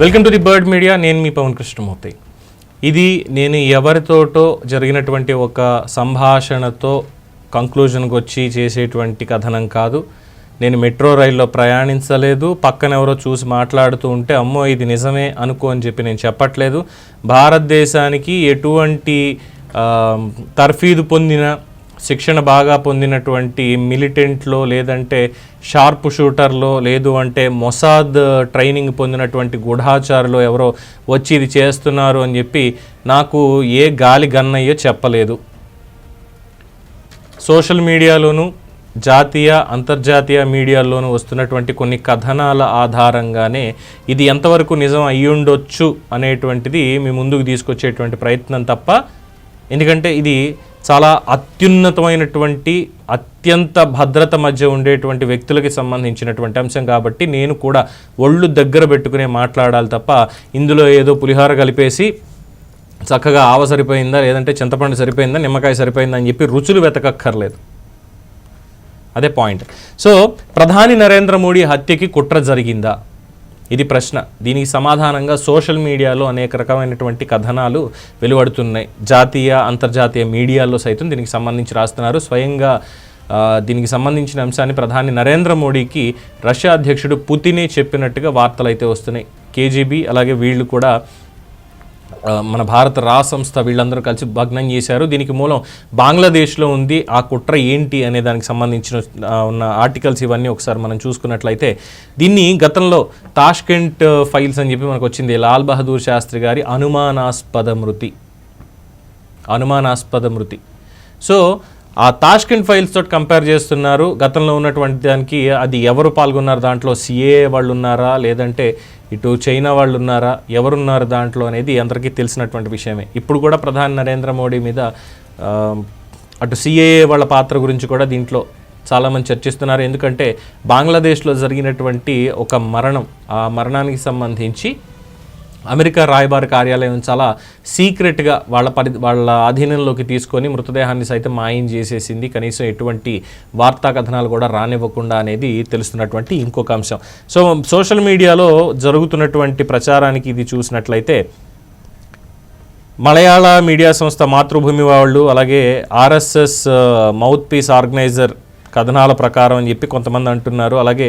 Welcome to the Bird Media. నేను మీ పవన్ కృష్ణమూర్తి. ఇది నేను ఎవరితోటో జరిగినటువంటి ఒక సంభాషణతో కంక్లూజన్కి వచ్చి చేసేటువంటి కథనం కాదు. నేను మెట్రో రైల్లో ప్రయాణించలేదు. పక్కన ఎవరో చూసి మాట్లాడుతూ ఉంటే అమ్మో ఇది నిజమే అనుకో అని చెప్పి నేను చెప్పట్లేదు. భారతదేశానికి ఎటువంటి తర్ఫీదు పొందిన శిక్షణ బాగా పొందినటువంటి మిలిటెంట్లో లేదంటే షార్ప్ షూటర్లో లేదు అంటే మొసాద్ ట్రైనింగ్ పొందినటువంటి గుఢాచారులో ఎవరో వచ్చి ఇది చేస్తున్నారు అని చెప్పి నాకు ఏ గాలి గన్నయ్యో చెప్పలేదు. సోషల్ మీడియాలోను జాతీయ అంతర్జాతీయ మీడియాల్లోనూ వస్తున్నటువంటి కొన్ని కథనాల ఆధారంగానే ఇది ఎంతవరకు నిజం అయ్యుండొచ్చు అనేటువంటిది మీ ముందుకు తీసుకొచ్చేటువంటి ప్రయత్నం తప్ప ఎందుకంటే ఇది చాలా అత్యున్నతమైనటువంటి అత్యంత భద్రత మధ్య ఉండేటువంటి వ్యక్తులకి సంబంధించినటువంటి అంశం కాబట్టి నేను కూడా ఒళ్ళు దగ్గర పెట్టుకునే మాట్లాడాలి తప్ప ఇందులో ఏదో పులిహార కలిపేసి చక్కగా ఆవ సరిపోయిందా లేదంటే చింతపండు సరిపోయిందా నిమ్మకాయ సరిపోయిందా అని చెప్పి రుచులు వెతకక్కర్లేదు. అదే పాయింట్. సో ప్రధాని నరేంద్ర మోడీ హత్యకి కుట్ర జరిగిందా? ఇది ప్రశ్న. దీనికి సమాధానంగా సోషల్ మీడియాలో అనేక రకమైనటువంటి కథనాలు వెలువడుతున్నాయి. జాతీయ అంతర్జాతీయ మీడియాల్లో సైతం దీనికి సంబంధించి రాస్తున్నారు. స్వయంగా దీనికి సంబంధించిన అంశాన్ని ప్రధాని నరేంద్ర మోడీకి రష్యా అధ్యక్షుడు పుతినే చెప్పినట్టుగా వార్తలు అయితే వస్తున్నాయి. కేజీబీ అలాగే వీళ్ళు కూడా మన భారత రా సంస్థ వీళ్ళందరూ కలిసి భగ్నం చేశారు. దీనికి మూలం బంగ్లాదేశ్లో ఉంది. ఆ కుట్ర ఏంటి అనే దానికి సంబంధించిన ఉన్న ఆర్టికల్స్ ఇవన్నీ ఒకసారి మనం చూసుకున్నట్లయితే దీన్ని గతంలో తాష్కెంట్ ఫైల్స్ అని చెప్పి మనకు వచ్చింది. లాల్ బహదూర్ శాస్త్రి గారి అనుమానాస్పద మృతి. అనుమానాస్పద మృతి. సో ఆ తాష్కెంట్ ఫైల్స్ తోటి కంపేర్ చేస్తున్నారు. గతంలో ఉన్నటువంటి దానికి అది ఎవరు పాల్గొన్నారు? దాంట్లో సిఏ వాళ్ళు ఉన్నారా? లేదంటే ఇటు చైనా వాళ్ళు ఉన్నారా? ఎవరున్నారు దాంట్లో అనేది అందరికీ తెలిసినటువంటి విషయమే. ఇప్పుడు కూడా ప్రధాని నరేంద్ర మోడీ మీద అటు సిఏఏ వాళ్ళ పాత్ర గురించి కూడా దీంట్లో చాలామంది చర్చిస్తున్నారు. ఎందుకంటే బంగ్లాదేశ్లో జరిగినటువంటి ఒక మరణం ఆ మరణానికి సంబంధించి అమెరికా రాయబార కార్యాలయం చాలా సీక్రెట్గా వాళ్ళ పరి వాళ్ళ ఆధీనంలోకి తీసుకొని మృతదేహాన్ని సైతం మాయం చేసేసింది. కనీసం ఎటువంటి వార్తా కథనాలు కూడా రానివ్వకుండా అనేది తెలుస్తున్నటువంటి ఇంకొక అంశం. సో సోషల్ మీడియాలో జరుగుతున్నటువంటి ప్రచారానికి ఇది చూసినట్లయితే మలయాళ మీడియా సంస్థ మాతృభూమి వాళ్ళు అలాగే ఆర్ఎస్ఎస్ మౌత్ పీస్ ఆర్గనైజర్ కథనాల ప్రకారం అని చెప్పి కొంతమంది అంటున్నారు. అలాగే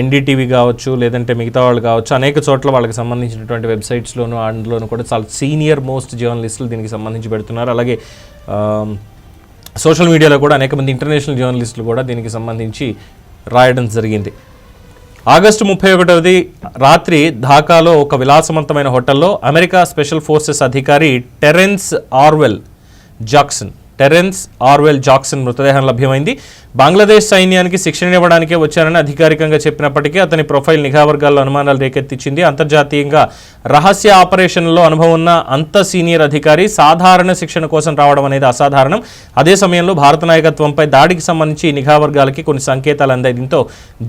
ఎన్డీటీవీ కావచ్చు లేదంటే మిగతా వాళ్ళు కావచ్చు అనేక చోట్ల వాళ్ళకి సంబంధించినటువంటి వెబ్సైట్స్లోను అందులోనూ కూడా చాలా సీనియర్ మోస్ట్ జర్నలిస్టులు దీనికి సంబంధించి పెడుతున్నారు. అలాగే సోషల్ మీడియాలో కూడా అనేక మంది ఇంటర్నేషనల్ జర్నలిస్టులు కూడా దీనికి సంబంధించి రాయడం జరిగింది. ఆగస్టు ముప్పై ఒకటవది రాత్రి ఢాకాలో ఒక విలాసవంతమైన హోటల్లో అమెరికా స్పెషల్ ఫోర్సెస్ అధికారి Terence Orwell Jackson Terence Orwell Jackson మృతదేహం లభ్యమైంది. బంగ్లాదేశ్ సైన్యానికి శిక్షణ ఇవ్వడానికే వచ్చారని అధికారికంగా చెప్పినప్పటికీ అతని ప్రొఫైల్ నిఘా వర్గాల్లో అనుమానాలు రేకెత్తించింది అంతర్జాతీయంగా రహస్య ఆపరేషన్లో అనుభవం ఉన్న అంత సీనియర్ అధికారి సాధారణ శిక్షణ కోసం రావడం అనేది అసాధారణం. అదే సమయంలో భారత నాయకత్వంపై దాడికి సంబంధించి నిఘా వర్గాలకి కొన్ని సంకేతాలు అందాయి. దీంతో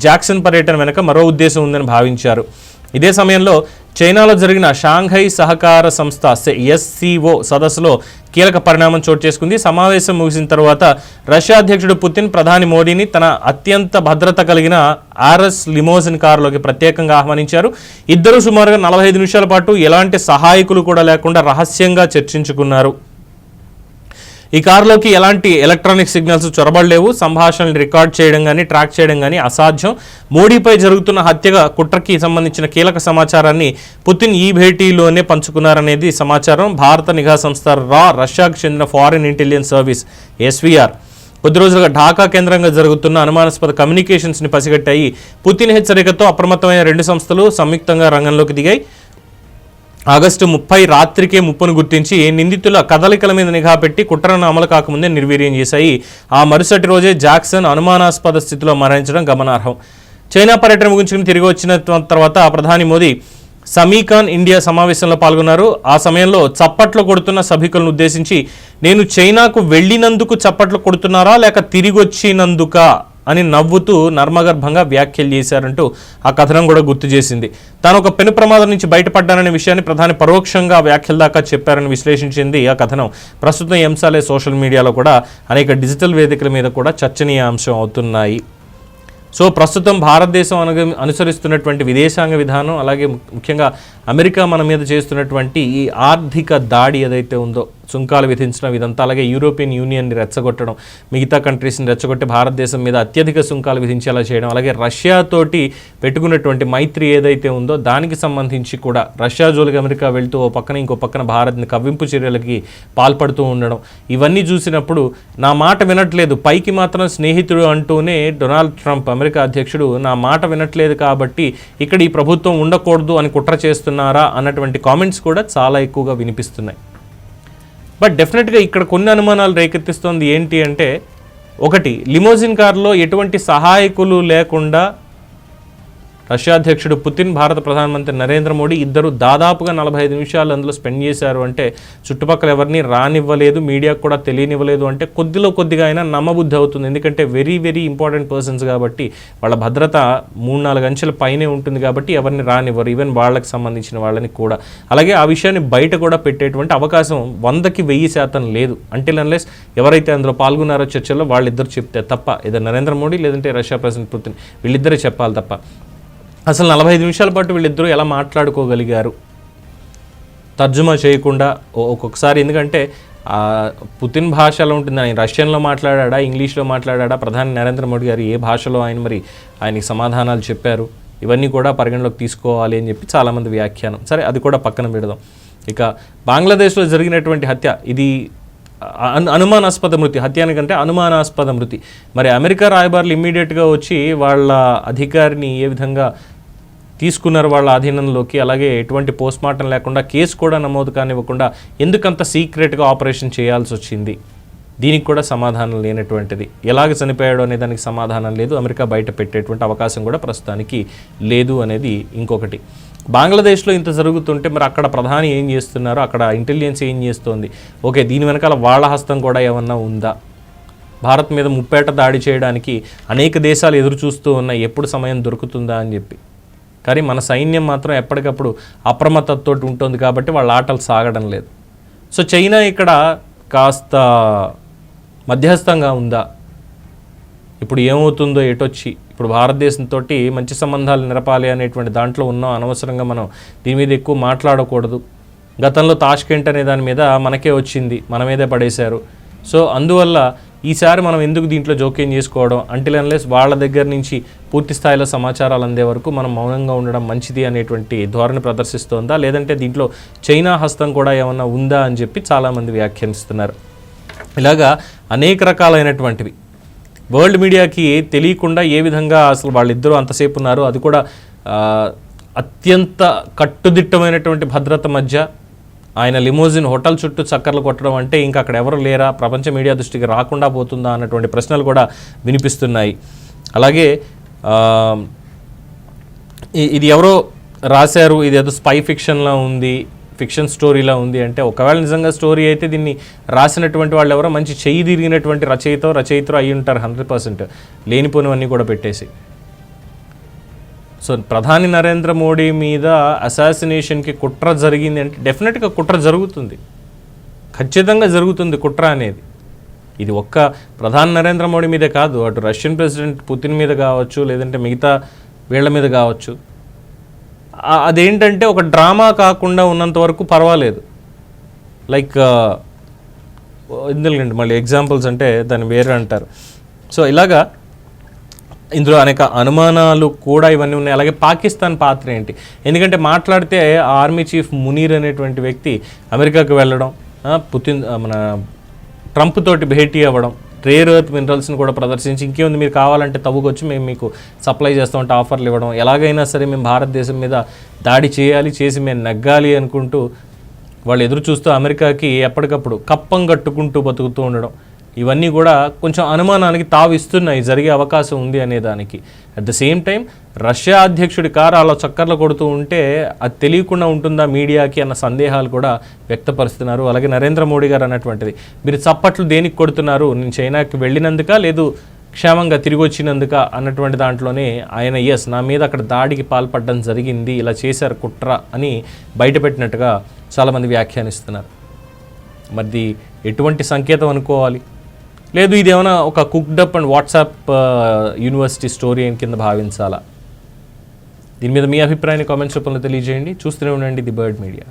జాక్సన్ పర్యటన వెనుక మరో ఉద్దేశం ఉందని భావించారు. ఇదే సమయంలో చైనాలో జరిగిన షాంఘై సహకార సంస్థ ఎస్సీఓ సదస్సులో కీలక పరిణామం చోటు చేసుకుంది. సమావేశం ముగిసిన తర్వాత రష్యా అధ్యక్షుడు పుతిన్ ప్రధాని మోడీని తన అత్యంత భద్రత కలిగిన ఆర్ఎస్ లిమోజిన్ కారులోకి ప్రత్యేకంగా ఆహ్వానించారు. ఇద్దరు సుమారుగా నలభై ఐదు నిమిషాల పాటు ఎలాంటి సహాయకులు కూడా లేకుండా రహస్యంగా చర్చించుకున్నారు. ఈ కారులోకి ఎలాంటి ఎలక్ట్రానిక్ సిగ్నల్స్ చొరబడలేవు. సంభాషణలు రికార్డ్ చేయడం కానీ ట్రాక్ చేయడం కానీ అసాధ్యం. మోడీపై జరుగుతున్న హత్య కుట్రకి సంబంధించిన కీలక సమాచారాన్ని పుతిన్ ఈ భేటీలోనే పంచుకున్నారనేది సమాచారం. భారత నిఘా సంస్థ రా రష్యాకు చెందిన ఫారిన్ ఇంటెలిజెన్స్ సర్వీస్ ఎస్వీఆర్. కొద్ది రోజులుగా ఢాకా కేంద్రంగా జరుగుతున్న అనుమానాస్పద కమ్యూనికేషన్స్ని పసిగట్టాయి. పుతిన్ హెచ్చరికతో అప్రమత్తమైన రెండు సంస్థలు సంయుక్తంగా రంగంలోకి దిగాయి. ఆగస్టు ముప్పై రాత్రికే ముప్పును గుర్తించి నిందితుల కదలికల మీద నిఘా పెట్టి కుట్రను అమలు కాకముందే నిర్వీర్యం చేశాయి. ఆ మరుసటి రోజే జాక్సన్ అనుమానాస్పద స్థితిలో మరణించడం గమనార్హం. చైనా పర్యటన ముగించుకుని తిరిగి వచ్చిన తర్వాత ప్రధాని మోదీ సమీకాన్ ఇండియా సమావేశంలో పాల్గొన్నారు. ఆ సమయంలో చప్పట్లు కొడుతున్న సభికులను ఉద్దేశించి నేను చైనాకు వెళ్ళినందుకు చప్పట్లు కొడుతున్నారా లేక తిరిగి వచ్చినందుక అని నవ్వుతూ నర్మగర్భంగా వ్యాఖ్యలు చేశారంటూ ఆ కథనం కూడా గుర్తు చేసింది. తాను ఒక పెను ప్రమాదం నుంచి బయటపడ్డాననే విషయాన్ని ప్రధాని పరోక్షంగా వ్యాఖ్యల దాకా చెప్పారని విశ్లేషించింది ఆ కథనం. ప్రస్తుతం ఈ అంశాలే సోషల్ మీడియాలో కూడా అనేక డిజిటల్ వేదికల మీద కూడా చర్చనీయాంశం అవుతున్నాయి. సో ప్రస్తుతం భారతదేశం అనుగ అనుసరిస్తున్నటువంటి విదేశాంగ విధానం అలాగే ముఖ్యంగా అమెరికా మన మీద చేస్తున్నటువంటి ఈ ఆర్థిక దాడి ఏదైతే ఉందో సుంకాలు విధించడం ఇదంతా అలాగే యూరోపియన్ యూనియన్ని రెచ్చగొట్టడం మిగతా కంట్రీస్ని రెచ్చగొట్టి భారతదేశం మీద అత్యధిక సుంకాలు విధించేలా చేయడం అలాగే రష్యాతోటి పెట్టుకున్నటువంటి మైత్రి ఏదైతే ఉందో దానికి సంబంధించి కూడా రష్యా జోలికి అమెరికా వెళ్తూ ఓ పక్కన ఇంకో పక్కన భారత్ని కవ్వింపు చర్యలకి పాల్పడుతూ ఉండడం. ఇవన్నీ చూసినప్పుడు నా మాట వినట్లేదు పైకి మాత్రం స్నేహితుడు అంటూనే డొనాల్డ్ ట్రంప్ అమెరికా అధ్యక్షుడు నా మాట వినట్లేదు కాబట్టి ఇక్కడ ఈ ప్రభుత్వం ఉండకూడదు అని కుట్ర చేస్తున్నారా అన్నటువంటి కామెంట్స్ కూడా చాలా ఎక్కువగా వినిపిస్తున్నాయి. బట్ డెఫినెట్గా ఇక్కడ కొన్ని అనుమానాలు రేకెత్తిస్తోంది ఏంటి అంటే ఒకటి లిమోజిన్ కారులో ఎటువంటి సహాయకులు లేకుండా రష్యా అధ్యక్షుడు పుతిన్ భారత ప్రధానమంత్రి నరేంద్ర మోడీ ఇద్దరు దాదాపుగా నలభై ఐదు నిమిషాలు అందులో స్పెండ్ చేశారు. అంటే చుట్టుపక్కల ఎవరిని రానివ్వలేదు మీడియాకు కూడా తెలియనివ్వలేదు అంటే కొద్దిలో కొద్దిగా అయినా నమ్మబుద్ధి అవుతుంది. ఎందుకంటే వెరీ వెరీ ఇంపార్టెంట్ పర్సన్స్ కాబట్టి వాళ్ళ భద్రత మూడు నాలుగు అంచెల పైనే ఉంటుంది కాబట్టి ఎవరిని రానివ్వరు. ఈవెన్ వాళ్ళకి సంబంధించిన వాళ్ళని కూడా. అలాగే ఆ విషయాన్ని బయట కూడా పెట్టేటువంటి అవకాశం వందకి వెయ్యి శాతం లేదు. అంటిల్ అన్లెస్ ఎవరైతే అందులో పాల్గొన్నారో చర్చలో వాళ్ళిద్దరు చెప్తే తప్ప ఏదో నరేంద్ర మోడీ లేదంటే రష్యా ప్రెసిడెంట్ పుతిన్ వీళ్ళిద్దరే చెప్పాలి తప్ప. అసలు నలభై ఐదు నిమిషాల పాటు వీళ్ళిద్దరూ ఎలా మాట్లాడుకోగలిగారు? తర్జుమా చేయకుండా ఒక్కొక్కసారి ఎందుకంటే పుతిన్ భాషలో ఉంటుంది ఆయన రష్యన్లో మాట్లాడా ఇంగ్లీష్లో మాట్లాడా ప్రధాని నరేంద్ర మోడీ గారు ఏ భాషలో ఆయన మరి ఆయనకి సమాధానాలు చెప్పారు ఇవన్నీ కూడా పరిగణలోకి తీసుకోవాలి అని చెప్పి చాలామంది వ్యాఖ్యానం. సరే అది కూడా పక్కన పెడదాం. ఇక బంగ్లాదేశ్లో జరిగినటువంటి హత్య ఇది అను అనుమానాస్పద మృతి హత్యానికంటే అనుమానాస్పద మృతి. మరి అమెరికా రాయబారులు ఇమ్మీడియట్గా వచ్చి వాళ్ళ అధికారిని ఏ విధంగా తీసుకున్నారు వాళ్ళ ఆధీనంలోకి అలాగే ఎటువంటి పోస్ట్ మార్టం లేకుండా కేసు కూడా నమోదు కానివ్వకుండా ఎందుకంత సీక్రెట్గా ఆపరేషన్ చేయాల్సి వచ్చింది? దీనికి కూడా సమాధానం లేనటువంటిది. ఎలాగ చనిపోయాడో అనే దానికి సమాధానం లేదు. అమెరికా బయట పెట్టేటువంటి అవకాశం కూడా ప్రస్తుతానికి లేదు అనేది ఇంకొకటి. బంగ్లాదేశ్లో ఇంత జరుగుతుంటే మరి అక్కడ ప్రధాని ఏం చేస్తున్నారు? అక్కడ ఇంటెలిజెన్స్ ఏం చేస్తోంది? ఓకే దీని వెనకాల వాళ్ళ హస్తం కూడా ఏమన్నా ఉందా? భారత్ మీద ముప్పేట దాడి చేయడానికి అనేక దేశాలు ఎదురు చూస్తూ ఉన్నాయి. ఎప్పుడు సమయం దొరుకుతుందా అని చెప్పి. కానీ మన సైన్యం మాత్రం ఎప్పటికప్పుడు అప్రమత్తతో ఉంటుంది కాబట్టి వాళ్ళ ఆటలు సాగడం లేదు. సో చైనా ఇక్కడ కాస్త మధ్యస్థంగా ఉందా? ఇప్పుడు ఏమవుతుందో ఎటొచ్చి ఇప్పుడు భారతదేశంతో మంచి సంబంధాలు నిరపాలి అనేటువంటి దాంట్లో ఉన్నాం. అనవసరంగా మనం దీని మీద ఎక్కువ మాట్లాడకూడదు. గతంలో తాష్కెంట్ అనే దాని మీద మనకే వచ్చింది. మన మీదే పడేశారు. సో అందువల్ల ఈసారి మనం ఎందుకు దీంట్లో జోక్యం చేసుకోవడం? అంటిల్ అన్లెస్ వాళ్ళ దగ్గర నుంచి పూర్తి స్థాయిలో సమాచారాలు అందే వరకు మనం మౌనంగా ఉండడం మంచిది అనేటువంటి ధోరణి ప్రదర్శిస్తోందా? లేదంటే దీంట్లో చైనా హస్తం కూడా ఏమన్నా ఉందా అని చెప్పి చాలామంది వ్యాఖ్యానిస్తున్నారు. ఇలాగా అనేక రకాలైనటువంటివి. వరల్డ్ మీడియాకి తెలియకుండా ఏ విధంగా అసలు వాళ్ళిద్దరూ అంతసేపు ఉన్నారు? అది కూడా అత్యంత కట్టుదిట్టమైనటువంటి భద్రత మధ్య ఆయన లిమోజిన్ హోటల్ చుట్టూ చక్కర్లు కొట్టడం అంటే ఇంకా అక్కడ ఎవరు లేరా? ప్రపంచ మీడియా దృష్టికి రాకుండా పోతుందా? అన్నటువంటి ప్రశ్నలు కూడా వినిపిస్తున్నాయి. అలాగే ఇది ఎవరో రాశారు? ఇది ఏదో స్పై ఫిక్షన్లా ఉంది ఫిక్షన్ స్టోరీలా ఉంది అంటే ఒకవేళ నిజంగా స్టోరీ అయితే దీన్ని రాసినటువంటి వాళ్ళు ఎవరో మంచి చెయ్యి తిరిగినటువంటి రచయిత రచయితలు అయి ఉంటారు హండ్రెడ్ పర్సెంట్. లేనిపోనివన్నీ కూడా పెట్టేసి. సో ప్రధాని నరేంద్ర మోడీ మీద అసాసినేషన్కి కుట్ర జరిగింది అంటే డెఫినెట్గా కుట్ర జరుగుతుంది. ఖచ్చితంగా జరుగుతుంది కుట్ర అనేది. ఇది ఒక్క ప్రధాని నరేంద్ర మోడీ మీదే కాదు అటు రష్యన్ ప్రెసిడెంట్ పుతిన్ మీద కావచ్చు లేదంటే మిగతా వీళ్ళ మీద కావచ్చు. అదేంటంటే ఒక డ్రామా కాకుండా ఉన్నంత వరకు పర్వాలేదు. లైక్ ఎందుకండి మళ్ళీ ఎగ్జాంపుల్స్ అంటే దాన్ని వేరే అంటారు. సో ఇలాగా ఇందులో అనేక అనుమానాలు కూడా ఇవన్నీ ఉన్నాయి. అలాగే పాకిస్తాన్ పాత్ర ఏంటి? ఎందుకంటే మాట్లాడితే ఆర్మీ చీఫ్ మునీర్ అనేటువంటి వ్యక్తి అమెరికాకు వెళ్ళడం పుతిన్ మన ట్రంప్ తోటి భేటీ అవ్వడం రేర్ ఎర్త్ మినరల్స్ని కూడా ప్రదర్శించి ఇంకేముంది మీరు కావాలంటే తవ్వుకొచ్చి మేము మీకు సప్లై చేస్తామంటే ఆఫర్లు ఇవ్వడం ఎలాగైనా సరే మేము భారతదేశం మీద దాడి చేయాలి చేసి మేము నగ్గాలి అనుకుంటూ వాళ్ళు ఎదురు చూస్తూ అమెరికాకి ఎప్పటికప్పుడు కప్పం కట్టుకుంటూ బతుకుతూ ఉండడం. ఇవన్నీ కూడా కొంచెం అనుమానానికి తావిస్తున్నాయి జరిగే అవకాశం ఉంది అనేదానికి at the same time Russia అధ్యక్షుడి కారు అలా చక్కర్లు కొడుతూ ఉంటే అది తెలియకుండా ఉంటుందా మీడియాకి అన్న సందేహాలు కూడా వ్యక్తపరుస్తున్నారు. అలాగే నరేంద్ర మోడీ గారు అన్నటువంటిది. మీరు చప్పట్లు దేనికి కొడుతున్నారు? నేను చైనాకి వెళ్ళినందుక లేదు క్షేమంగా తిరిగి వచ్చినందుక అన్నటువంటి దాంట్లోనే ఆయన ఎస్ నా మీద అక్కడ దాడికి పాల్పడడం జరిగింది ఇలా చేశారు కుట్ర అని బయటపెట్టినట్టుగా చాలామంది వ్యాఖ్యానిస్తున్నారు. మరి ఎటువంటి సంకేతం అనుకోవాలి? లేదు ఇదేమైనా ఒక cooked up and WhatsApp university story కింద భావించాలా? దీని మీద మీ అభిప్రాయాన్ని కామెంట్స్ రూపంలో తెలియజేయండి. చూస్తూనే ఉండండి ది బర్డ్ మీడియా.